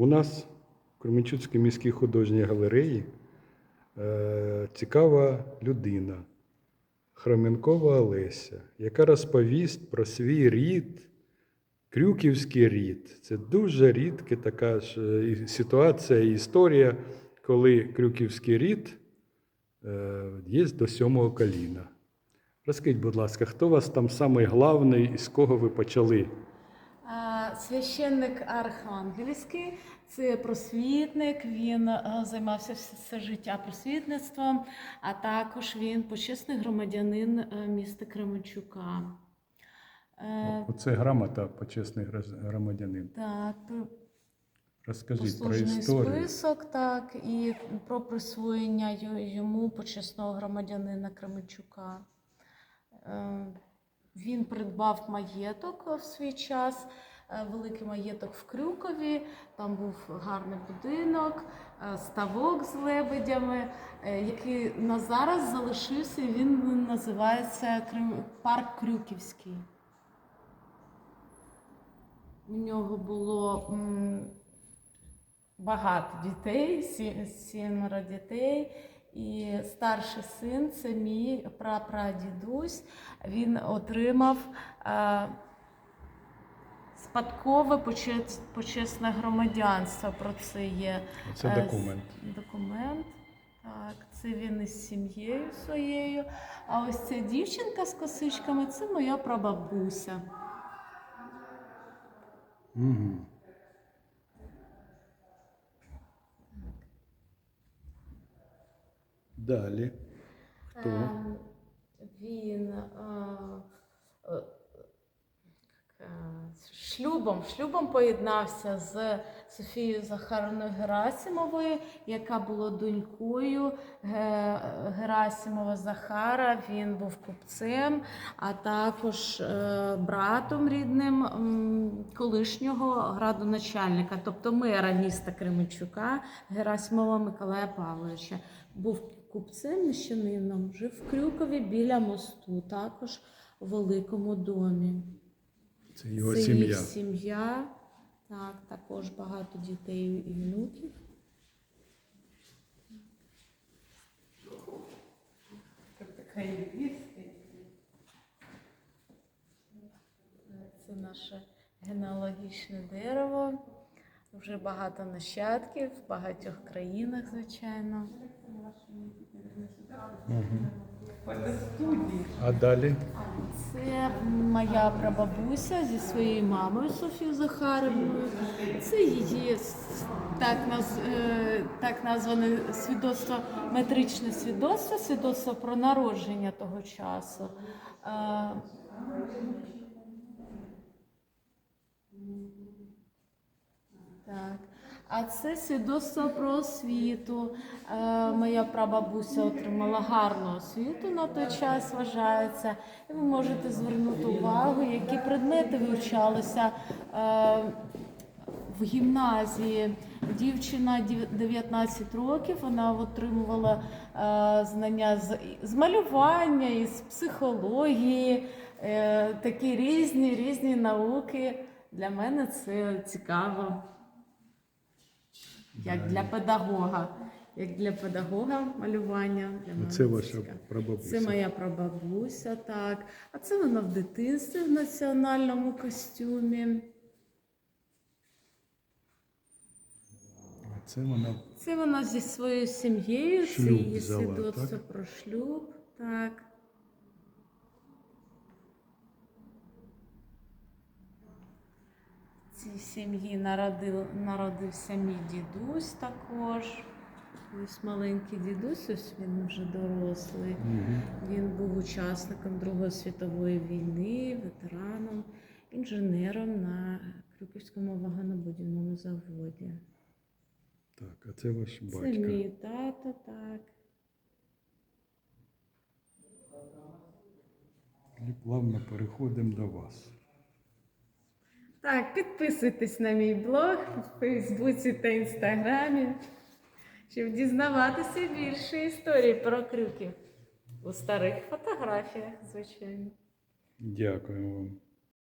У нас в Кременчуцькій міській художній галереї е, цікава людина, Хроменкова Олеся, яка розповість про свій рід, Крюківський рід. Це дуже рідка така ж е, ситуація і історія, коли Крюківський рід е, є до сьомого коліна. Розкажіть, будь ласка, хто у вас там самий главний і з кого ви почали? Священник Архангельський це просвітник. Він е, займався все, життя просвітництвом, а також він почесний громадянин е, міста Кременчука. Е, Оце грамота почесний громадянин. Так, Розкажіть про історію. список, так, і про присвоєння йому почесного громадянина Кременчука. Він придбав маєток в свій час, великий маєток в Крюкові. Там був гарний будинок, е, ставок з лебедями, е, який на зараз залишився. Він називається парк Крюківський. У нього було багато дітей, сімеро дітей. І старший син це мій прапрадідусь. Він отримав е, спадкове почес- почесне громадянство. Про це є Це е, документ. документ. Так, це він із сім'єю своєю. А ось ця дівчинка з косичками це моя прабабуся. Угу. Далі. Хто? Ем, Він е, е, е, шлюбом, шлюбом поєднався з Софією Захаровною Герасимовою, яка була донькою Герасимова Захара. Він був купцем, а також е, братом рідним колишнього градоначальника, тобто мера міста Кременчука Герасимова Миколая Павловича. Був купцем міщанином, жив в Крюкові біля мосту, також у великому домі. Це його Це сім'я. їх сім'я. Так, також багато дітей і внуків. Це наше генеалогічне дерево. Вже багато нащадків в багатьох країнах, звичайно. А далі? Це моя прабабуся зі своєю мамою Софією Захаровною. Це її так, наз, е, так назване свідоцтво, метричне свідоцтво, свідоцтво про народження того часу. Е, Так. А це свідоцтво про освіту. Е, моя прабабуся отримала гарну освіту на той час, вважається. І ви можете звернути увагу, які предмети вивчалися е, в гімназії. Дівчина 19 років, вона отримувала е, знання з, малювання, із психології, такі різні, різні науки. Для мене це цікаво. Як для педагога. Як для педагога малювання. Для мене Це ваша прабабуся. Це моя прабабуся, так. А це вона в дитинстві в національному костюмі. Це вона Це вона зі своєю сім'єю, це її свідоцтво про шлюб. Так. В цій сім'ї народив, народився мій дідусь також. Ось маленький дідусь, ось він вже дорослий. Мгм. Він був учасником Другої світової війни, ветераном, інженером на Крюківському вагонобудівному заводі. Так, а це ваш Це батько. мій тато, так. І плавно переходимо до вас. Так, підписуйтесь на мій блог в Фейсбуці та Інстаграмі, щоб дізнаватися більше історій про крюків у старих фотографіях, звичайно. Дякую вам.